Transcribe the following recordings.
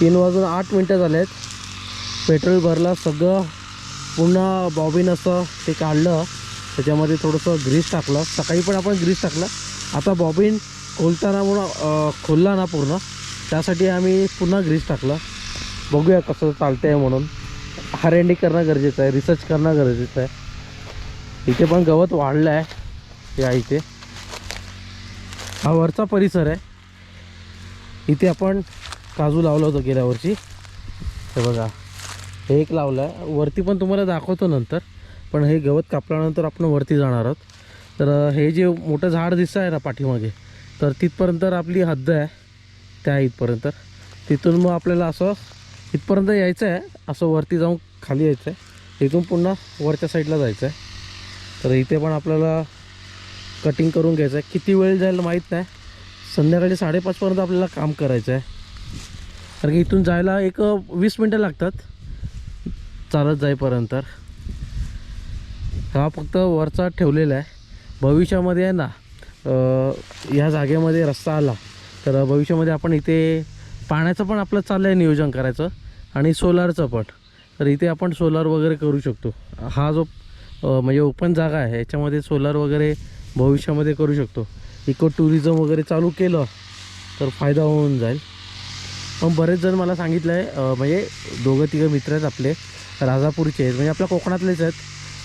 तीन वाजून आठ मिनटं झाले आहेत पेट्रोल भरला सगळं. पुन्हा बॉबीन असं ते काढलं. त्याच्यामध्ये थोडंसं ग्रीस टाकलं. सकाळी पण आपण ग्रीस टाकलं. आता बॉबिन खोलताना म्हणून खोलला ना पूर्ण. त्यासाठी आम्ही पुन्हा ग्रीस टाकलं. बघूया कसं चालतं आहे म्हणून. आर एन डी करणं गरजेचं आहे. रिसर्च करणं गरजेचं आहे. इथे पण गवत वाढलं आहे या इथे. हा वरचा परिसर आहे. इथे आपण काजू लावलं होतं गेल्या वर्षी. हे बघा हे एक लावलं आहे वरती पण तुम्हाला दाखवतो नंतर पण हे गवत कापल्यानंतर आपण वरती जाणार आहोत. तर हे जे मोठं झाड दिसतं आहे ना पाठीमागे तर तिथपर्यंत आपली हद्द आहे त्या इथपर्यंत. तिथून मग आपल्याला असं इथपर्यंत यायचं आहे असं वरती जाऊन खाली यायचं आहे तिथून पुन्हा वरच्या साईडला जायचं आहे तर इथे पण आपल्याला कटिंग करून घ्यायचं आहे किती वेळ जाईल माहीत नाही. संध्याकाळी साडेपाचपर्यंत आपल्याला काम करायचं आहे कारण की इथून जायला एक वीस मिनटं लागतात. चालत जाईपर्यंत. हा फक्त वरचा ठेवलेला आहे. भविष्यामध्ये आहे ना ह्या जागेमध्ये रस्ता आला तर भविष्यामध्ये आपण इथे पाण्याचं पण आपलं चाललं आहे नियोजन करायचं आणि सोलारचं पण. तर इथे आपण सोलार वगैरे करू शकतो. हा जो म्हणजे ओपन जागा आहे याच्यामध्ये सोलार वगैरे भविष्यामध्ये करू शकतो. इको टुरिझम वगैरे चालू केलं तर फायदा होऊन जाईल. पण बरेच जण मला सांगितलं आहे म्हणजे दोघं तिघं मित्र आहेत आपले राजापूरचे आहेत म्हणजे आपल्या कोकणातलेच आहेत.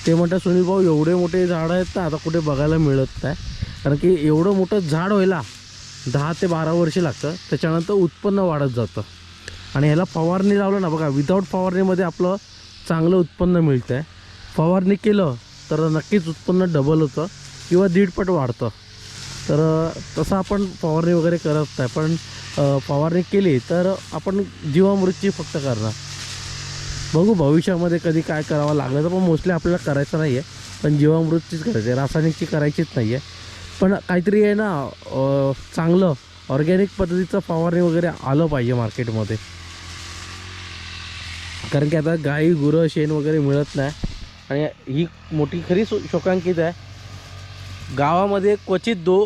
ते म्हणतात सुनील भाऊ एवढे मोठे झाडं आहेत ना आता कुठे बघायला मिळत नाही. कारण की एवढं मोठं झाड व्हायला दहा ते बारा वर्ष लागतं त्याच्यानंतर उत्पन्न वाढत जातं. आणि ह्याला फवारणी लावलं ना बघा विदाऊट फवारणीमध्ये आपलं चांगलं उत्पन्न मिळतं आहे फवारणी केलं तर नक्कीच उत्पन्न डबल होतं किंवा दीडपट वाढतं. तर तसं आपण फवारणी वगैरे करत नाही पण फवारणी केली तर आपण जीवामृतची फक्त करणार. बघू भविष्यामध्ये कधी काय करावं लागलं तर पण मोस्टली आपल्याला करायचं नाही आहे पण जीवामृतचीच करायची आहे. रासायनिकची करायचीच नाही आहे पण काहीतरी आहे ना चांगलं ऑर्गॅनिक पद्धतीचं फवारणी वगैरे आलं पाहिजे मार्केटमध्ये कारण की आता गाई गुरं शेण वगैरे मिळत नाही. आणि ही मोठी खरी शोकांकित आहे. गावामध्ये क्वचित दो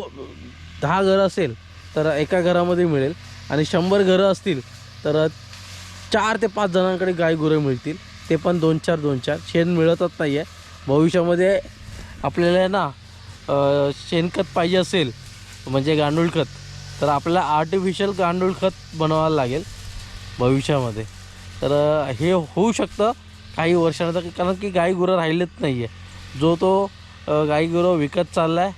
दहा घरं असेल तर एका घरामध्ये मिळेल. आणि शंभर घरं असतील तर चार ते पाच जणांकडे गाय गुरं मिळतील. ते पण दोन चार दोन चार. शेण मिळतच नाही आहे भविष्यामध्ये आपल्याला आहे ना शेणखत पाहिजे असेल म्हणजे गांडूळ खत तर आपल्याला आर्टिफिशियल गांडूळ खत बनवायला लागेल भविष्यामध्ये. तर हे होऊ शकतं काही वर्षानंतर कारण की गाई गुरं राहिलेच नाही आहे जो तो गाई गुरं विकत चालला आहे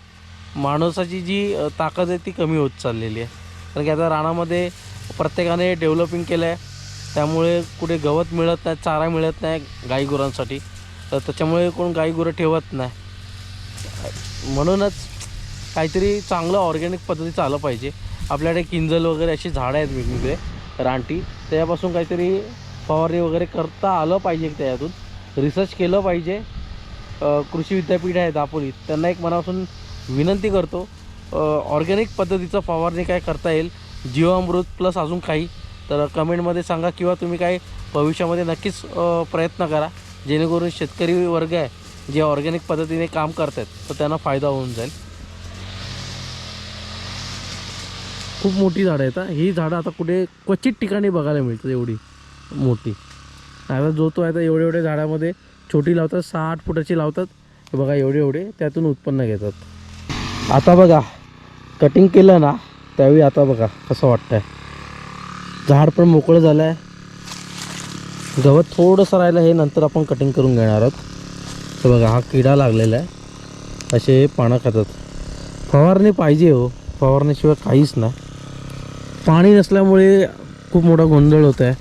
माणसाची जी ताकद आहे ती कमी होत चाललेली आहे. कारण की आता रानामध्ये प्रत्येकाने डेव्हलपिंग केलं आहे त्यामुळे कुठे गवत मिळत नाही चारा मिळत नाही गाईगुरांसाठी. तर त्याच्यामुळे कोण गाईगुरं ठेवत नाही. म्हणूनच काहीतरी चांगलं ऑर्गॅनिक पद्धतीचं आलं पाहिजे. आपल्याकडे किंजल वगैरे अशी झाडं आहेत वेगवेगळे रानटी. त्याच्यापासून काहीतरी फवारणी वगैरे करता आलं पाहिजे त्याच्यातून रिसर्च केलं पाहिजे. कृषी विद्यापीठ आहे दापोलीत त्यांना एक मनापासून विनंती करतो ऑर्गॅनिक पद्धतीचं फवारणी काय करता येईल जीवामृत प्लस अजून काही तर कमेंटमध्ये सांगा किंवा तुम्ही काय भविष्यामध्ये नक्कीच प्रयत्न करा. जेणेकरून शेतकरी वर्ग आहे जे ऑर्गॅनिक पद्धतीने काम करत आहेत तर त्यांना फायदा होऊन जाईल. खूप मोठी झाडं आहेत ही. झाडं आता कुठे क्वचित ठिकाणी बघायला मिळतात एवढी मोठी. आता जो तो आता एवढे एवढे झाडामध्ये छोटी लावतात सहा आठ फुटाची लावतात. बघा एवढे एवढे त्यातून उत्पन्न घेतात. आता बघा कटिंग केलं ना त्यावेळी आता बघा कसं वाटतंय. झाड पण मोकळं झालं आहे गवत थोडंसं राहिलं हे नंतर आपण कटिंग करून घेणार आहोत. तर बघा हा किडा लागलेला आहे. असे पानं खातात. फवारणी पाहिजे हो फवारण्याशिवाय काहीच नाही. पाणी नसल्यामुळे खूप मोठा गोंधळ होत आहे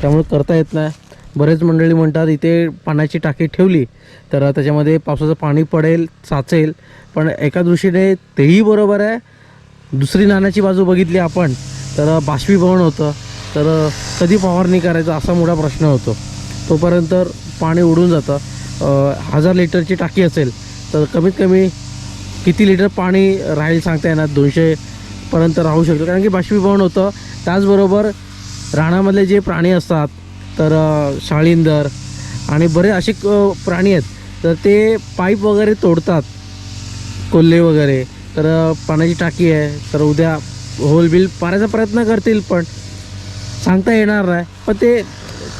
त्यामुळे करता येत नाही. बरेच मंडळी म्हणतात इथे पाण्याची टाकी ठेवली तर त्याच्यामध्ये पावसाचं पाणी पडेल साचेल. पण एका दृष्टीने तेही बरोबर आहे दुसरी नाण्याची बाजू बघितली आपण तर बाष्पीभवन होतं तर कधी फवारणी करायचं असा मोठा प्रश्न होतो. तोपर्यंत पाणी उडून जातं. हजार लिटरची टाकी असेल तर कमीत कमी किती लिटर पाणी राहील सांगता येणार? दोनशेपर्यंत राहू शकतो. कारण की बाष्पीभवन होतं. त्याचबरोबर रानामधले जे प्राणी असतात तर शाळिंदर शाळींदर आणि बरे असे प्राणी आहेत. तर ते पाईप वगैरे तोडतात कोल्हे वगैरे. तर पाण्याची टाकी आहे. तर उद्या होल बिल पाण्याचा प्रयत्न करतील पण सांगता येणार नाही. पण ते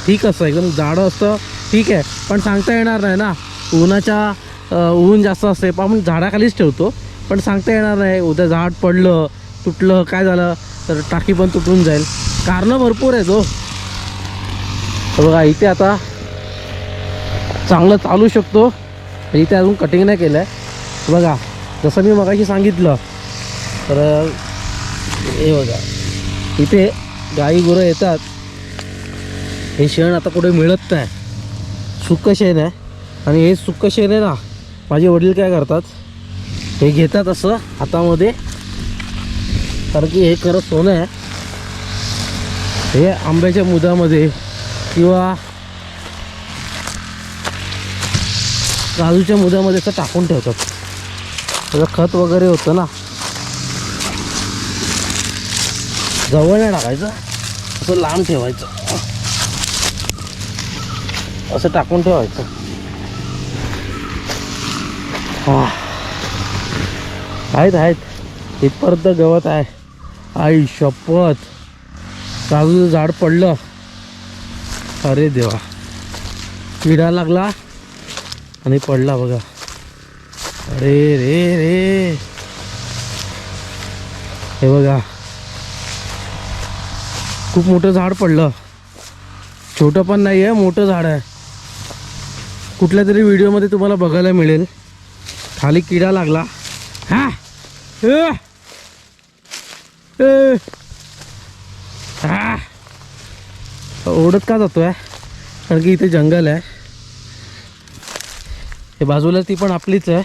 ठीक असतं एकदम जाडं असतं ठीक आहे. पण सांगता येणार नाही ना. उन्हाच्या ऊन जास्त असते पण आपण झाडाखालीच ठेवतो. पण सांगता येणार नाही. उद्या झाड पडलं तुटलं काय झालं तर टाकी पण तुटून जाईल. कारणं भरपूर आहेत हो. तर बघा इथे आता चांगलं चालू शकतो. इथे अजून कटिंग नाही केलं आहे बघा जसं मी मगाशी सांगितलं तर हे बघा इथे गाई गुरं येतात. हे शेण आता कुठे मिळत नाही. सुक्क शेण आहे. आणि हे सुक्क शेण आहे ना माझे वडील काय करतात हे घेतात असं हातामध्ये. कारण की हे खरं सोनं आहे. हे आंब्याच्या मुदामध्ये किंवा काजूच्या मुद्यामध्ये असं टाकून ठेवतात. त्याचं खत वगैरे होतं ना. जवळ नाही टाकायचं. असं लांब ठेवायचं. असं टाकून ठेवायचं. हा. आहेत आहेत. इथपर्यंत गवत आहे. आई शपथ. काजूचं झाड पडलं. अरे देवा. किडा लागला आणि पडला बघा. अरे रे रे. हे बघा. खूप मोठं झाड पडलं. छोटं पण नाही आहे मोठं झाड आहे. कुठल्या तरी व्हिडिओमध्ये तुम्हाला बघायला मिळेल. खाली किडा लागला. हा. ए. अ! हा ओढत का जातो आहे कारण की इथे जंगल आहे. हे बाजूला ती पण आपलीच आहे.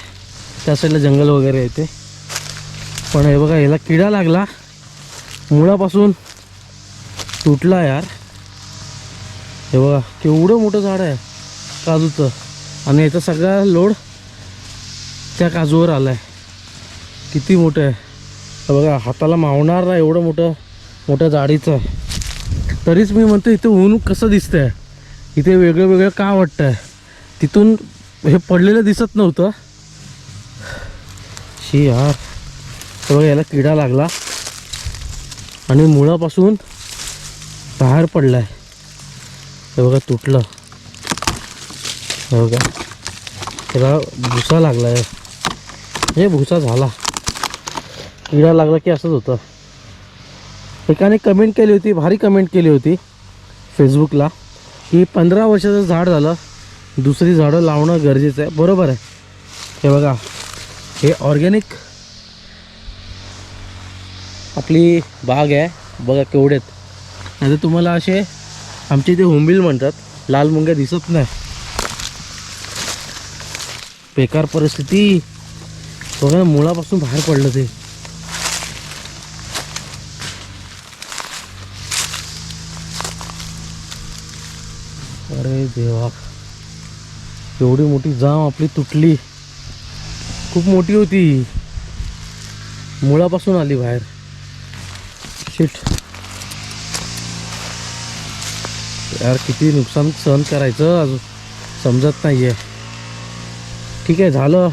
त्या साईडला जंगल वगैरे येते पण हे बघा याला किडा लागला. मुळापासून तुटला यार. हे बघा केवढं मोठं झाड आहे काजूचं. आणि याचा सगळा लोड त्या काजूवर आला आहे किती मोठं आहे. बघा हाताला मावणार ना एवढं मोठं मोठं जाडीचं आहे. तरीच मी म्हणतो इथे ऊन कसं दिसतंय? इथे वेगळं वेगळं का वाटतंय? तिथून हे पडलेलं दिसत नव्हतं. शी यार हे बघा याला किडा लागला. आणि मुळापासून बाहेर पडलाय. हे बघा तुटलं. हे बघा. त्याला भुसा लागलाय. हे भुसा झाला. किडा लागला की असंच होतं. एकाने कमेंट केली होती भारी कमेंट केली होती फेसबुकला की पंधरा वर्षाचं झाड झालं. दुसरी झाडं लावणं गरजेचं आहे. बरोबर आहे. हे बघा. हे ऑर्गॅनिक आपली बाग आहे. बघा केवढेत. नाही तर तुम्हाला असे आमच्या इथे हुंबील म्हणतात. लाल मुंग्या दिसत नाही. बेकार परिस्थिती. बघा मुळापासून बाहेर पडलं ते. देवा. एवढी मोठी जाम आपली तुटली. खूप मोठी होती. मुळापासून आली बाहेर. शिट यार किती नुकसान सहन करायचं अजून. समजत नाही आहे ठीक आहे झालं.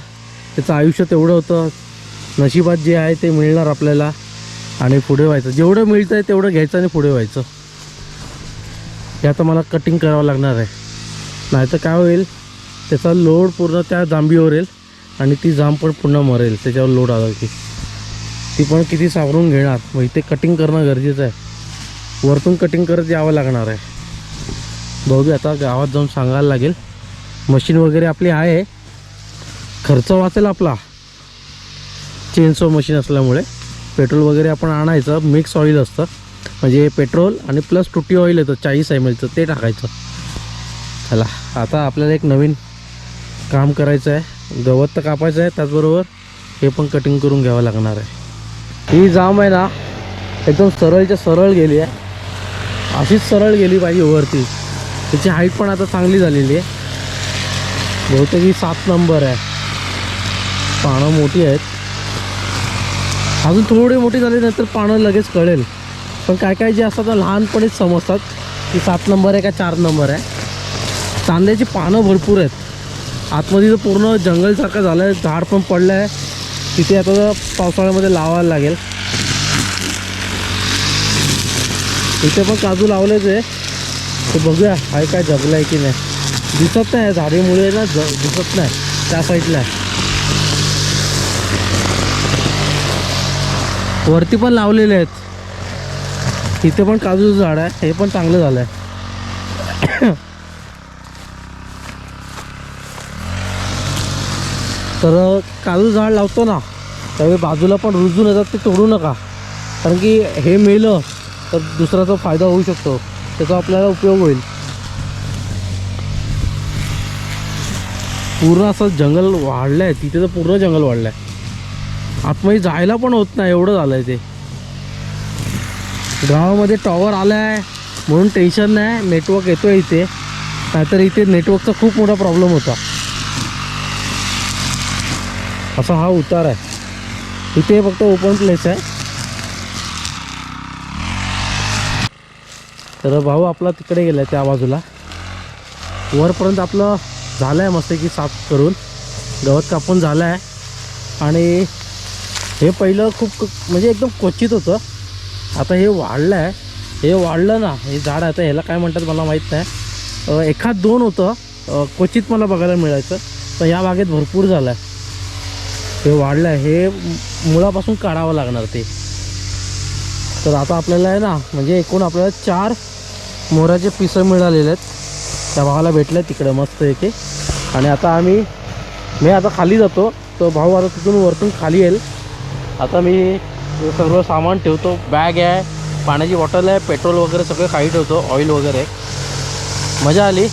त्याचं आयुष्य तेवढं होतं. नशिबात जे आहे ते मिळणार आपल्याला. आणि पुढे व्हायचं. जेवढं मिळतं आहे तेवढं घ्यायचं आणि पुढे व्हायचं. हे आता मला कटिंग करावं लागणार आहे. नाहीतर काय होईल त्याचा लोड पूर्ण त्या जांबीवर येईल आणि ती जांब पण पुन्हा मरेल त्याच्यावर लोड आला की. ती पण किती सावरून घेणार? मग इथे कटिंग करणं गरजेचं आहे. वरतून कटिंग करत यावं लागणार आहे. बघू आता गावात जाऊन सांगायला लागेल. मशीन वगैरे आपली आहे. खर्च वाचेल आपला. चेनसो मशीन असल्यामुळे. पेट्रोल वगैरे आपण आणायचं मिक्स ऑइल असतं. म्हणजे पेट्रोल आणि प्लस टुटी ऑइल येतं चाळीस एम एलचं ते टाकायचं. चला आता आपल्याला एक नवीन काम करायचं आहे. गवत तर कापायचं आहे त्याचबरोबर हे पण कटिंग करून घ्यावं लागणार आहे. ही जाम आहे ना एकदम सरळच्या सरळ गेली आहे. अशीच सरळ गेली पाहिजे वरती. त्याची हाईट पण आता चांगली झालेली आहे. बहुतेक ही सात नंबर आहे. पानं मोठी आहेत. अजून थोडी मोठी झाली नंतर पानं लगेच कळेल. पण काय काय जे असतात ना लहानपणीच समजतात. की सात नंबर आहे का चार नंबर आहे? चांद्याची पानं भरपूर आहेत. आतमध्ये तर पूर्ण जंगलसारखं झालं आहे झाड पण पडलं आहे तिथे आता पावसाळ्यामध्ये लावायला लागेल. इथे पण काजू लावलेच आहे ते बघूया हाय काय जगलं आहे की नाही. दिसत नाही झाडीमुळे ना ज दिसत नाही. त्या साईडला आहे. वरती पण लावलेले आहेत. इथे पण काजूचं झाड आहे हे पण चांगलं झालं आहे तर काजू झाड लावतो ना त्यावेळी बाजूला पण रुजून येतात ते तोडू नका. कारण की हे मेलं तर दुसऱ्याचा फायदा होऊ शकतो. त्याचा आपल्याला उपयोग होईल. पूर्ण असं जंगल वाढलं आहे तिथे तर पूर्ण जंगल वाढलं आहे आतमध्ये जायला पण होत नाही एवढं झालं आहे ते. गावामध्ये टॉवर आला आहे म्हणून टेन्शन नाही नेटवर्क येतो आहे इथे. नाहीतर इथे नेटवर्कचा खूप मोठा प्रॉब्लेम होता. असा हा उतार आहे. इथे फक्त ओपन प्लेस आहे. तर भाऊ आपला तिकडे गेला त्या बाजूला. वरपर्यंत आपलं झालं आहे मस्त की साफ करून. गवत कापून झालं आहे आणि हे पहिलं खूप म्हणजे एकदम क्वचित होतं. आता हे वाढलं आहे हे वाढलं ना हे झाड आता ह्याला काय म्हणतात मला माहीत नाही. एखाद दोन होतं. क्वचित मला बघायला मिळायचं. तर या बागेत भरपूर झालं आहे हे वाढलं आहे हे मुळापासून काढावं लागणार ते. तर आता आपल्याला आहे ना म्हणजे एकूण आपल्याला चार मोराचे पिसं मिळालेले आहेत. त्या भावाला भेटल्या तिकडं मस्त एके. आणि आता आम्ही मी आता खाली जातो तो भाऊ आता तिथून वरतून खाली येईल. आता मी सर्व सामान ठेवतो बॅग आहे पाण्याची बॉटल आहे पेट्रोल वगैरे सगळं काही ठेवतो ऑइल वगैरे. मजा आली.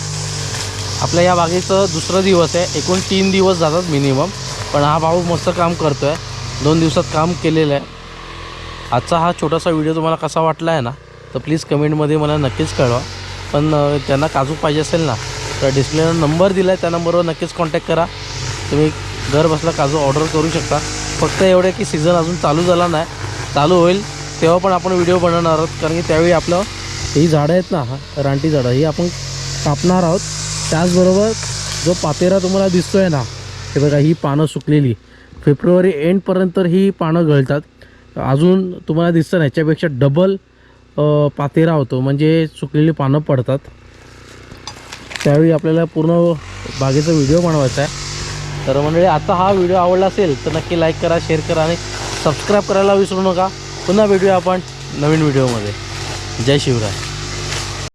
आपल्या या बागेचं दुसरा दिवस आहे एकूण तीन दिवस जातात मिनिमम. पण हा भाऊ मस्त काम करतो आहे दोन दिवसात काम केलेलं आहे. आजचा हा छोटासा व्हिडिओ तुम्हाला कसा वाटला आहे ना तर प्लीज कमेंटमध्ये मला नक्कीच कळवा. पण त्यांना काजू पाहिजे असेल ना तर डिस्प्लेवर नंबर दिला आहे त्या नंबरवर नक्कीच कॉन्टॅक्ट करा. तुम्ही घर बसला काजू ऑर्डर करू शकता. फक्त एवढं की सीझन अजून चालू झाला नाही. चालू होईल तेव्हा पण आपण व्हिडिओ बनवणार आहोत. कारण की त्यावेळी आपलं ही झाडं आहेत ना रानटी झाडं ही आपण कापणार आहोत. त्याचबरोबर जो पातेरा तुम्हाला दिसतो आहे ना हे बघा ही पानं सुकलेली. फेब्रुवारी एंडपर्यंत ही पानं गळतात. अजून तुम्हाला दिसतं ना याच्यापेक्षा डबल पातेरा होतो. म्हणजे सुकलेली पानं पडतात. त्यावेळी आपल्याला पूर्ण बागेचा व्हिडिओ बनवायचा आहे. तर म्हणजे आता हा व्हिडिओ आवडला असेल तर नक्की लाईक करा शेअर करा आणि सबस्क्राईब करायला विसरू नका. पुन्हा भेटूया आपण नवीन व्हिडिओमध्ये. जय शिवराय.